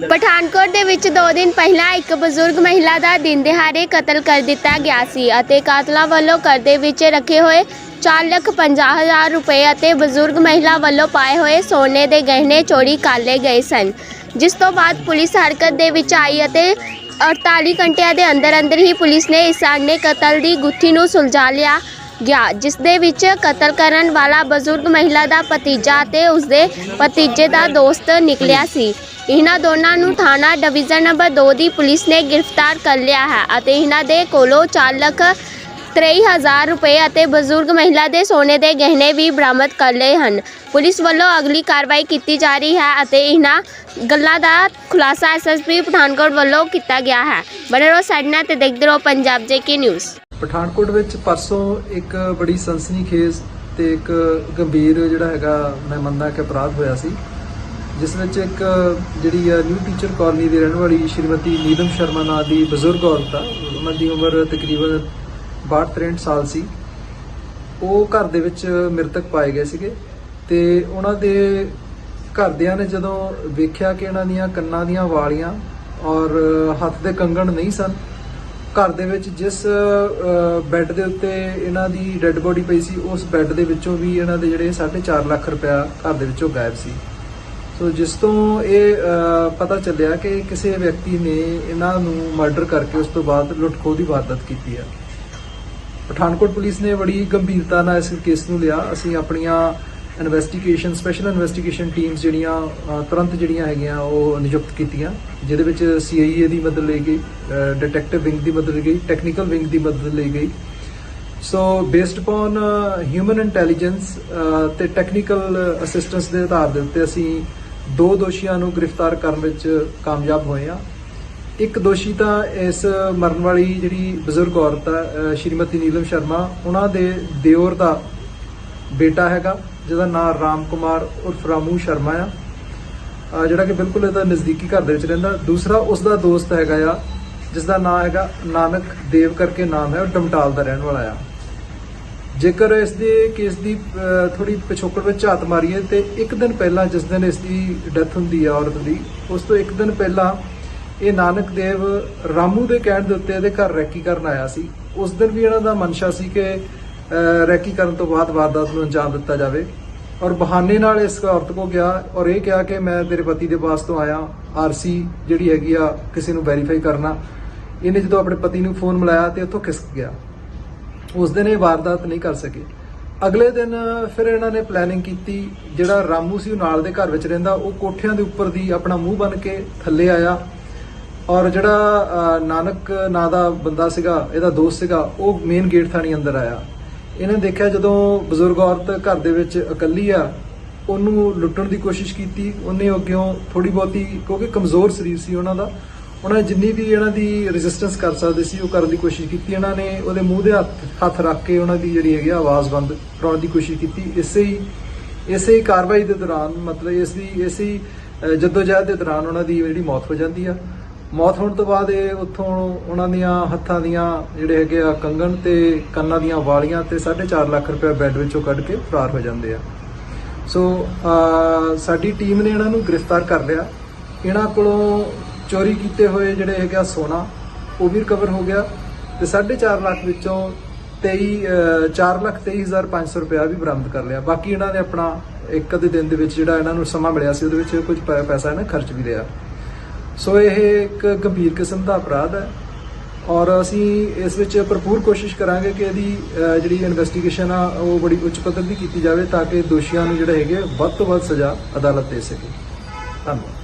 ਪਠਾਨਕੋਟ ਦੇ ਵਿੱਚ 2 ਦਿਨ ਪਹਿਲਾਂ ਇੱਕ ਬਜ਼ੁਰਗ ਮਹਿਲਾ ਦਾ ਦਿਨ ਦਿਹਾੜੇ ਕਤਲ ਕਰ ਦਿੱਤਾ ਗਿਆ ਸੀ ਅਤੇ ਕਾਤਲਾਂ ਵੱਲੋਂ ਘਰ ਦੇ ਵਿੱਚ ਰੱਖੇ ਹੋਏ 4 ਲੱਖ 50 ਹਜ਼ਾਰ ਰੁਪਏ ਅਤੇ ਬਜ਼ੁਰਗ ਮਹਿਲਾ ਵੱਲੋਂ ਪਾਏ ਹੋਏ ਸੋਨੇ ਦੇ ਗਹਿਣੇ ਚੋਰੀ ਕਰ ਲਏ ਗਏ ਸਨ, ਜਿਸ ਤੋਂ ਬਾਅਦ ਪੁਲਿਸ ਹਰਕਤ ਦੇ ਵਿੱਚ ਆਈ ਅਤੇ 48 ਘੰਟਿਆਂ ਦੇ ਅੰਦਰ ਅੰਦਰ ਹੀ ਪੁਲਿਸ ਨੇ ਇਸ ਆਨੇ ਕਤਲ ਦੀ ਗੁੱਥੀ ਨੂੰ ਸੁਲਝਾ ਲਿਆ ਗਿਆ, ਜਿਸ ਦੇ ਵਿੱਚ ਕਤਲ ਕਰਨ ਵਾਲਾ ਬਜ਼ੁਰਗ ਮਹਿਲਾ ਦਾ ਭਤੀਜਾ ਅਤੇ ਉਸਦੇ ਭਤੀਜੇ ਦਾ ਦੋਸਤ ਨਿਕਲਿਆ ਸੀ। ਇਹਨਾਂ ਦੋਨਾਂ ਨੂੰ ਥਾਣਾ ਡਿਵੀਜ਼ਨ ਨੰਬਰ 2 ਦੀ ਪੁਲਿਸ ਨੇ ਗ੍ਰਿਫਤਾਰ ਕਰ ਲਿਆ ਹੈ ਅਤੇ ਇਹਨਾਂ ਦੇ ਕੋਲੋਂ 4 ਲੱਖ 23000 ਰੁਪਏ ਅਤੇ ਬਜ਼ੁਰਗ ਮਹਿਲਾ ਦੇ ਸੋਨੇ ਦੇ ਗਹਿਣੇ ਵੀ ਬਰਾਮਦ ਕਰ ਲਏ ਹਨ। ਪੁਲਿਸ ਵੱਲੋਂ ਅਗਲੀ ਕਾਰਵਾਈ ਕੀਤੀ ਜਾ ਰਹੀ ਹੈ ਅਤੇ ਇਹਨਾਂ ਗੱਲਾਂ ਦਾ ਖੁਲਾਸਾ ਐਸਐਸਪੀ ਪਠਾਨਕੋਟ ਵੱਲੋਂ ਕੀਤਾ ਗਿਆ ਹੈ। ਬਣੇ ਰਹੋ ਸਾਡੇ ਨਾਲ ਤੇ ਦੇਖਦੇ ਰਹੋ ਪੰਜਾਬ ਜੇਕੇ ਨਿਊਜ਼। ਪਠਾਨਕੋਟ ਵਿੱਚ ਪਰਸੋਂ ਇੱਕ ਬੜੀ ਸਨਸਨੀਖੇਜ਼ ਤੇ ਇੱਕ ਗੰਭੀਰ ਜਿਹੜਾ ਹੈਗਾ ਮੈਂ ਮੰਨਦਾ ਕਿ ਅਪਰਾਧ ਹੋਇਆ ਸੀ। ਜਿਸ ਵਿੱਚ ਇੱਕ ਜਿਹੜੀ ਆ ਨਿਊ ਟੀਚਰ ਕਾਲਨੀ ਦੀ ਰਹਿਣ ਵਾਲੀ ਸ਼੍ਰੀਮਤੀ ਨੀਲਮ ਸ਼ਰਮਾ ਨਾਂ ਦੀ ਬਜ਼ੁਰਗ ਔਰਤ ਆ। ਉਹਨਾਂ ਦੀ ਉਮਰ ਤਕਰੀਬਨ 62-63 ਸਾਲ ਸੀ। ਉਹ ਘਰ ਦੇ ਵਿੱਚ ਮ੍ਰਿਤਕ ਪਾਏ ਗਏ ਸੀਗੇ ਤੇ ਉਹਨਾਂ ਦੇ ਘਰਦਿਆਂ ਨੇ ਜਦੋਂ ਵੇਖਿਆ ਕਿ ਇਹਨਾਂ ਦੀਆਂ ਕੰਨਾਂ ਦੀਆਂ ਵਾਲੀਆਂ ਔਰ ਹੱਥ ਦੇ ਕੰਗਣ ਨਹੀਂ ਸਨ, ਘਰ ਦੇ ਵਿੱਚ ਜਿਸ ਬੈੱਡ ਦੇ ਉੱਤੇ ਇਹਨਾਂ ਦੀ ਡੈੱਡ ਬੋਡੀ ਪਈ ਸੀ, ਉਸ ਬੈੱਡ ਦੇ ਵਿੱਚੋਂ ਵੀ ਇਹਨਾਂ ਦੇ ਜਿਹੜੇ 4.5 ਲੱਖ ਰੁਪਇਆ ਘਰ ਦੇ ਵਿੱਚੋਂ ਗਾਇਬ ਸੀ। ਸੋ ਜਿਸ ਤੋਂ ਇਹ ਪਤਾ ਚੱਲਿਆ ਕਿ ਕਿਸੇ ਵਿਅਕਤੀ ਨੇ ਇਹਨਾਂ ਨੂੰ ਮਰਡਰ ਕਰਕੇ ਉਸ ਤੋਂ ਬਾਅਦ ਲੁੱਟਖੋ ਦੀ ਵਾਰਦਾਤ ਕੀਤੀ ਹੈ ਪਠਾਨਕੋਟ ਪੁਲਿਸ ਨੇ ਬੜੀ ਗੰਭੀਰਤਾ ਨਾਲ ਇਸ ਕੇਸ ਨੂੰ ਲਿਆ। ਅਸੀਂ ਆਪਣੀਆਂ ਇਨਵੈਸਟੀਗੇਸ਼ਨ ਸਪੈਸ਼ਲ ਇਨਵੈਸਟੀਗੇਸ਼ਨ ਟੀਮਸ ਜਿਹੜੀਆਂ ਤੁਰੰਤ ਜਿਹੜੀਆਂ ਹੈਗੀਆਂ, ਉਹ ਨਿਯੁਕਤ ਕੀਤੀਆਂ, ਜਿਹਦੇ ਵਿੱਚ ਸੀਆਈਏ ਦੀ ਮਦਦ ਲਈ ਗਈ ਡਿਟੈਕਟਿਵ ਵਿੰਗ ਦੀ ਮਦਦ ਲਈ ਗਈ ਟੈਕਨੀਕਲ ਵਿੰਗ ਦੀ ਮਦਦ ਲਈ ਗਈ। So based upon human intelligence ਤੇ ਟੈਕਨੀਕਲ ਅਸਿਸਟੈਂਸ ਦੇ ਆਧਾਰ ਦੇ ਉੱਤੇ ਅਸੀਂ ਦੋ ਦੋਸ਼ੀਆਂ ਨੂੰ ਗ੍ਰਿਫਤਾਰ ਕਰਨ ਵਿੱਚ ਕਾਮਯਾਬ ਹੋਏ ਹਾਂ। ਇੱਕ ਦੋਸ਼ੀ ਤਾਂ ਇਸ ਮਰਨ ਵਾਲੀ ਜਿਹੜੀ ਬਜ਼ੁਰਗ ਔਰਤ ਆ ਸ਼੍ਰੀਮਤੀ ਨੀਲਮ ਸ਼ਰਮਾ, ਉਹਨਾਂ ਦੇ ਦਿਓਰ ਦਾ ਬੇਟਾ ਹੈਗਾ, ਜਿਹਦਾ ਨਾਮ ਰਾਮ ਕੁਮਾਰ ਉਰਫ ਰਾਮੂ ਸ਼ਰਮਾ ਆ। ਜਿਹੜਾ ਕਿ ਬਿਲਕੁਲ ਇਹਦਾ ਨਜ਼ਦੀਕੀ ਘਰ ਦੇ ਵਿੱਚ ਰਹਿੰਦਾ। ਦੂਸਰਾ ਉਸ ਦਾ ਦੋਸਤ ਹੈਗਾ ਆ ਜਿਸ ਦਾ ਨਾਮ ਹੈਗਾ ਨਾਨਕ ਦੇਵ ਕਰਕੇ ਨਾਮ ਹੈ, ਉਹ ਡਮਟਾਲ ਦਾ ਰਹਿਣ ਵਾਲਾ ਆ। ਜੇਕਰ ਇਸ ਦੇ ਕੇਸ ਦੀ ਅਹ, ਥੋੜੀ ਪਿਛੋਕੜ ਵਿੱਚ ਝਾਤ ਮਾਰੀਏ ਤੇ ਇੱਕ ਦਿਨ ਪਹਿਲਾਂ ਜਿਸ ਦਿਨ ਇਸ ਦੀ ਡੈਥ ਹੁੰਦੀ ਆ ਔਰਤ ਦੀ ਉਸ ਤੋਂ ਇੱਕ ਦਿਨ ਪਹਿਲਾਂ ਇਹ ਨਾਨਕ ਦੇਵ ਰਾਮੂ ਦੇ ਕਹਿਣ ਦੇ ਉੱਤੇ ਇਹਦੇ ਘਰ ਰੈਕੀ ਕਰਨ ਆਇਆ ਸੀ। ਉਸ ਦਿਨ ਵੀ ਇਹਨਾਂ ਦਾ ਮਨਸ਼ਾ ਸੀ ਕਿ ਰੈਕੀ ਕਰਨ ਤੋਂ ਬਾਅਦ ਵਾਰਦਾਤ ਨੂੰ ਅੰਜਾਮ ਦਿੱਤਾ ਜਾਵੇ। ਔਰ ਬਹਾਨੇ ਨਾਲ ਇਸ ਔਰਤ ਕੋ ਗਿਆ ਔਰ ਇਹ ਕਿਹਾ ਕਿ ਮੈਂ ਤੇਰੇ ਪਤੀ ਦੇ ਪਾਸ ਤੋਂ ਆਇਆ ਆਰਸੀ ਜਿਹੜੀ ਹੈਗੀ ਆ ਕਿਸੇ ਨੂੰ ਵੈਰੀਫਾਈ ਕਰਨਾ। ਇਹਨੇ ਜਦੋਂ ਆਪਣੇ ਪਤੀ ਨੂੰ ਫੋਨ ਮਿਲਾਇਆ ਤੇ ਉੱਥੋਂ ਖਿਸਕ ਗਿਆ। ਉਸ ਦਿਨ ਇਹ ਵਾਰਦਾਤ ਨਹੀਂ ਕਰ ਸਕੇ। ਅਗਲੇ ਦਿਨ ਫਿਰ ਇਹਨਾਂ ਨੇ ਪਲੈਨਿੰਗ ਕੀਤੀ, ਜਿਹੜਾ ਰਾਮੂ ਸੀ ਉਹ ਨਾਲ ਦੇ ਘਰ ਵਿੱਚ ਰਹਿੰਦਾ, ਉਹ ਕੋਠਿਆਂ ਦੇ ਉੱਪਰ ਦੀ ਆਪਣਾ ਮੂੰਹ ਬਨ ਕੇ ਥੱਲੇ ਆਇਆ ਔਰ ਜਿਹੜਾ ਨਾਨਕ ਨਾਂ ਦਾ ਬੰਦਾ ਸੀਗਾ, ਇਹਦਾ ਦੋਸਤ ਸੀਗਾ, ਉਹ ਮੇਨ ਗੇਟ ਥਾਣੀ ਅੰਦਰ ਆਇਆ। ਇਹਨੇ ਦੇਖਿਆ ਜਦੋਂ ਬਜ਼ੁਰਗ ਔਰਤ ਘਰ ਦੇ ਵਿੱਚ ਇਕੱਲੀ ਆ, ਉਹਨੂੰ ਲੁੱਟਣ ਦੀ ਕੋਸ਼ਿਸ਼ ਕੀਤੀ, ਉਹਨੇ ਅੱਗਿਓਂ ਥੋੜੀ ਬਹੁਤੀ, ਕਿਉਂਕਿ ਕਮਜ਼ੋਰ ਸਰੀਰ ਸੀ ਉਹਨਾਂ ਦਾ ਉਹਨਾਂ ਨੇ ਜਿੰਨੀ ਵੀ ਇਹਨਾਂ ਦੀ ਰੈਜ਼ਿਸਟੈਂਸ ਕਰ ਸਕਦੇ ਸੀ ਉਹ ਕਰਨ ਦੀ ਕੋਸ਼ਿਸ਼ ਕੀਤੀ ਇਹਨਾਂ ਨੇ। ਉਹਦੇ ਮੂੰਹ ਦੇ ਹੱਥ ਹੱਥ ਰੱਖ ਕੇ ਉਹਨਾਂ ਦੀ ਜਿਹੜੀ ਹੈਗੀ ਆ ਆਵਾਜ਼ ਬੰਦ ਕਰਾਉਣ ਦੀ ਕੋਸ਼ਿਸ਼ ਕੀਤੀ। ਇਸੇ ਹੀ ਇਸੇ ਹੀ ਕਾਰਵਾਈ ਦੇ ਦੌਰਾਨ ਮਤਲਬ ਇਸ ਦੀ ਇਸੇ ਹੀ ਅਹ, ਜੱਦੋਜਹਿਦ ਦੇ ਦੌਰਾਨ ਉਹਨਾਂ ਦੀ ਜਿਹੜੀ ਮੌਤ ਹੋ ਜਾਂਦੀ ਆ। ਮੌਤ ਹੋਣ ਤੋਂ ਬਾਅਦ ਇਹ ਉੱਥੋਂ ਉਹਨਾਂ ਦੀਆਂ ਹੱਥਾਂ ਦੀਆਂ ਜਿਹੜੇ ਹੈਗੇ ਆ ਕੰਗਣ ਤੇ ਕੰਨਾਂ ਦੀਆਂ ਵਾਲੀਆਂ ਤੇ 4.5 ਲੱਖ ਰੁਪਏ ਬੈੱਡ ਵਿੱਚੋਂ ਕੱਢ ਕੇ ਫਰਾਰ ਹੋ ਜਾਂਦੇ ਆ। ਸੋ ਸਾਡੀ ਟੀਮ ਨੇ ਇਹਨਾਂ ਨੂੰ ਗ੍ਰਿਫਤਾਰ ਕਰ ਲਿਆ। ਇਹਨਾਂ ਕੋਲੋਂ ਚੋਰੀ ਕੀਤੇ ਹੋਏ ਜਿਹੜੇ ਹੈਗੇ ਆ ਸੋਨਾ ਉਹ ਵੀ ਰਿਕਵਰ ਹੋ ਗਿਆ ਤੇ 4.5 ਲੱਖ ਵਿੱਚੋਂ 23 ਅਹ, 4 ਲੱਖ 23500 ਰੁਪਇਆ ਵੀ ਬਰਾਮਦ ਕਰ ਲਿਆ। ਬਾਕੀ ਇਹਨਾਂ ਨੇ ਆਪਣਾ ਇੱਕ ਅੱਧੇ ਦਿਨ ਦੇ ਵਿੱਚ ਜਿਹੜਾ ਇਹਨਾਂ ਨੂੰ ਸਮਾਂ ਮਿਲਿਆ ਸੀ ਉਹਦੇ ਵਿੱਚ ਕੁਝ ਪੈ- ਪੈਸਾ ਇਹਨਾਂ ਖਰਚ ਵੀ ਲਿਆ। ਸੋ ਇਹ ਇੱਕ ਗੰਭੀਰ ਕਿਸਮ ਦਾ ਅਪਰਾਧ ਹੈ ਔਰ ਅਸੀਂ ਇਸ ਵਿੱਚ ਭਰਪੂਰ ਕੋਸ਼ਿਸ਼ ਕਰਾਂਗੇ ਕਿ ਇਹਦੀ ਜਿਹੜੀ ਇਨਵੈਸਟੀਗੇਸ਼ਨ ਆ ਉਹ ਬੜੀ ਉੱਚ ਪੱਧਰ ਦੀ ਕੀਤੀ ਜਾਵੇ ਤਾਂ ਕਿ ਦੋਸ਼ੀਆਂ ਨੂੰ ਜਿਹੜੇ ਹੈਗੇ ਵੱਧ ਤੋਂ ਵੱਧ ਸਜ਼ਾ ਅਦਾਲਤ ਦੇ ਸਕੇ। ਧੰਨਵਾਦ।